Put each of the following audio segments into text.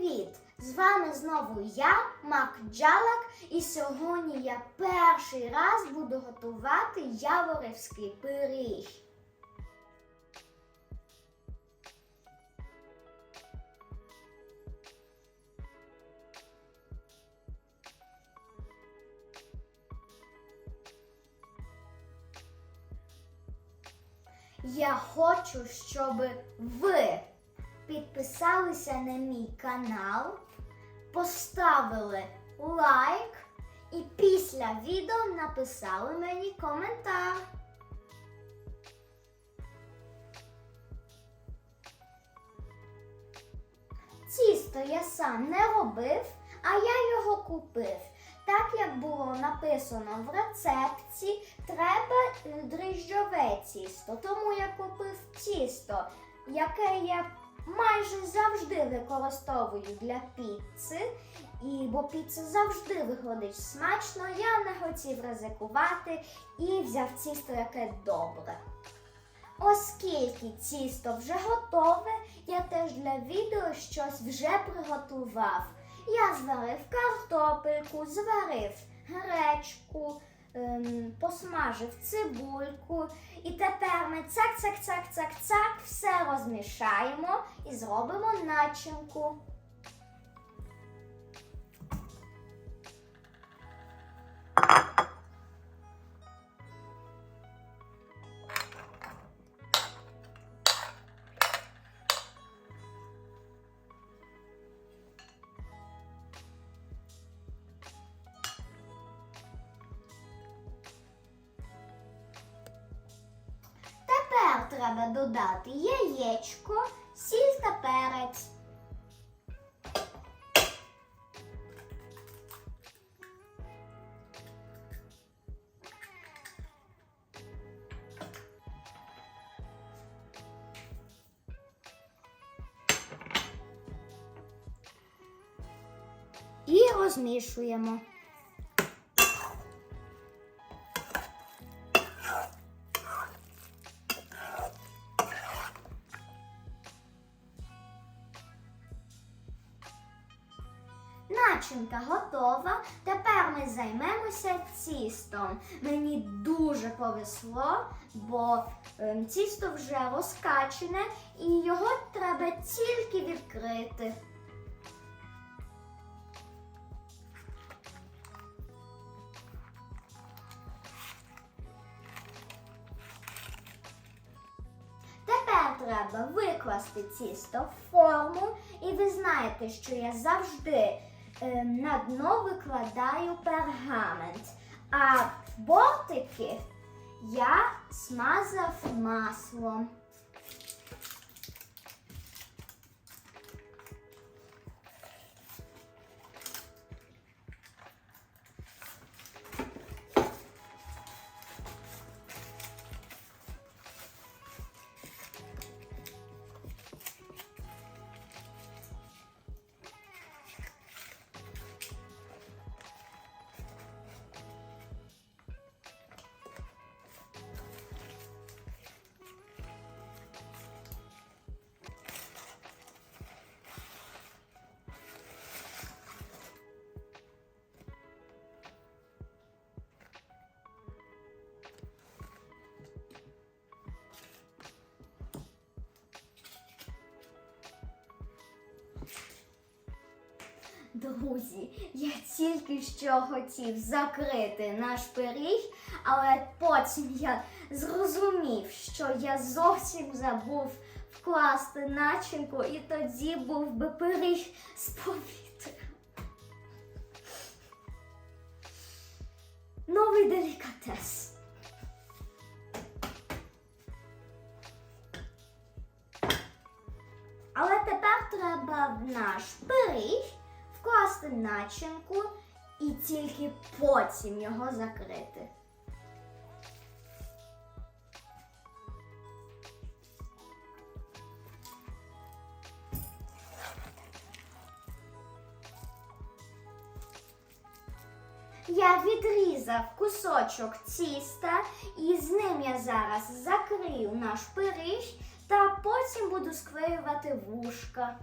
Привіт! З вами знову я, Мак Джалак, і сьогодні я перший раз буду готувати яворівський пиріг. Я хочу, щоб ви підписалися на мій канал, поставили лайк і після відео написали мені коментар. Тісто я сам не робив, а я його купив. Так як було написано в рецепті, треба дріжджове тісто. Тому я купив тісто, яке я майже завжди використовую для піци. І бо піца завжди виходить смачно, я не хотів ризикувати і взяв тісто, яке добре. Оскільки тісто вже готове, я теж для відео щось вже приготував. Я зварив картопельку, зварив гречку, ем, посмажив цибульку. І тепер ми цак-цак-цак-цак-цак все розмішаємо і зробимо начинку. Треба додати яєчко, сіль та перець. Розмішуємо. Начинка готова. Тепер ми займемося тістом. Мені дуже повезло, бо ем, тісто вже розкачене і його треба тільки відкрити. Треба викласти тісто в форму, і ви знаєте, що я завжди на дно викладаю пергамент, а бортики я смазав маслом. Друзі, я тільки що хотів закрити наш пиріг, але потім я зрозумів, що я зовсім забув вкласти начинку, і тоді був би пиріг з повітря. Новий делікатес. Але тепер треба в наш пиріг вкласти начинку і тільки потім його закрити. Я відрізав кусочок тіста і з ним я зараз закрию наш пиріг та потім буду склеювати вушка.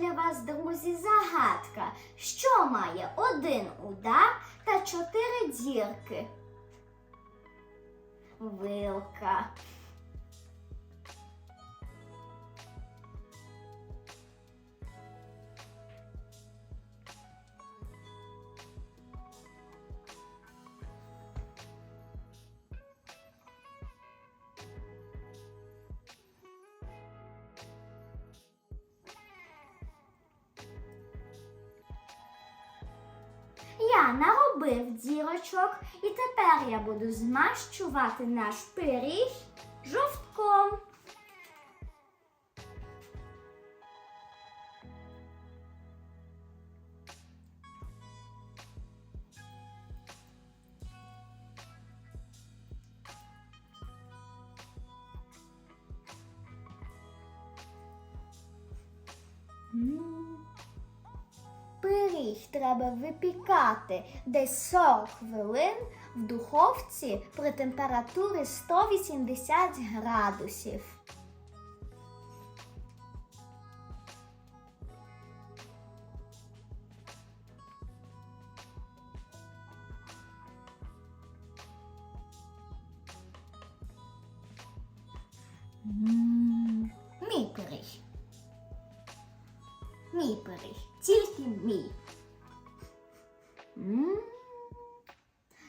Для вас, друзі, загадка. Що має один удар та чотири дірки? Вилка. Я наробив дірочок, і тепер я буду змащувати наш пиріг жовтком. М. Пиріг треба випікати десь 40 хвилин в духовці при температурі 180 градусів. Мій пиріг. Мій пиріг, тільки мій.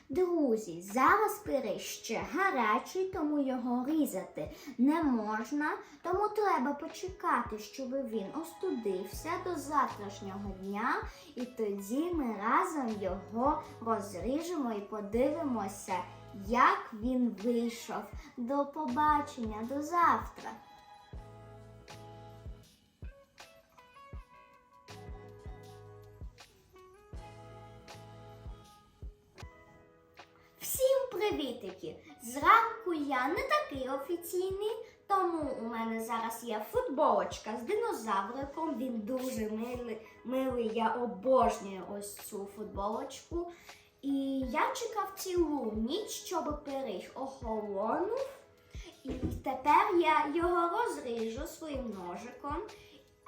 Друзі, зараз пиріг ще гарячий, тому його різати не можна, тому треба почекати, щоб він остудився до завтрашнього дня, і тоді ми разом його розріжемо і подивимося, як він вийшов. До побачення, до завтра. Привітики! Зранку я не такий офіційний, тому у мене зараз є футболочка з динозавриком. Він дуже милий, милий. Я обожнюю ось цю футболочку. І я чекав цілу ніч, щоб пиріг охолонув. І тепер я його розріжу своїм ножиком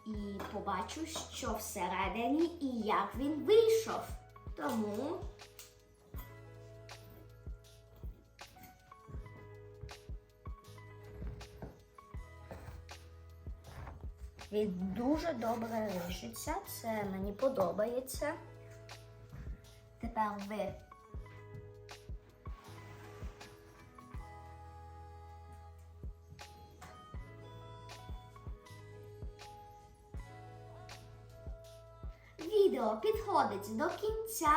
і побачу, що всередині і як він вийшов. Тому Він дуже добре ріжеться, це мені подобається. Тепер ви. Відео підходить до кінця.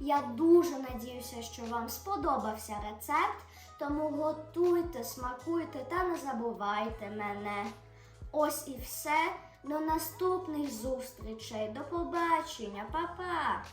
Я дуже надіюся, що вам сподобався рецепт, тому готуйте, смакуйте та не забувайте мене. Ось і все. До наступних зустрічей. До побачення, Па-па!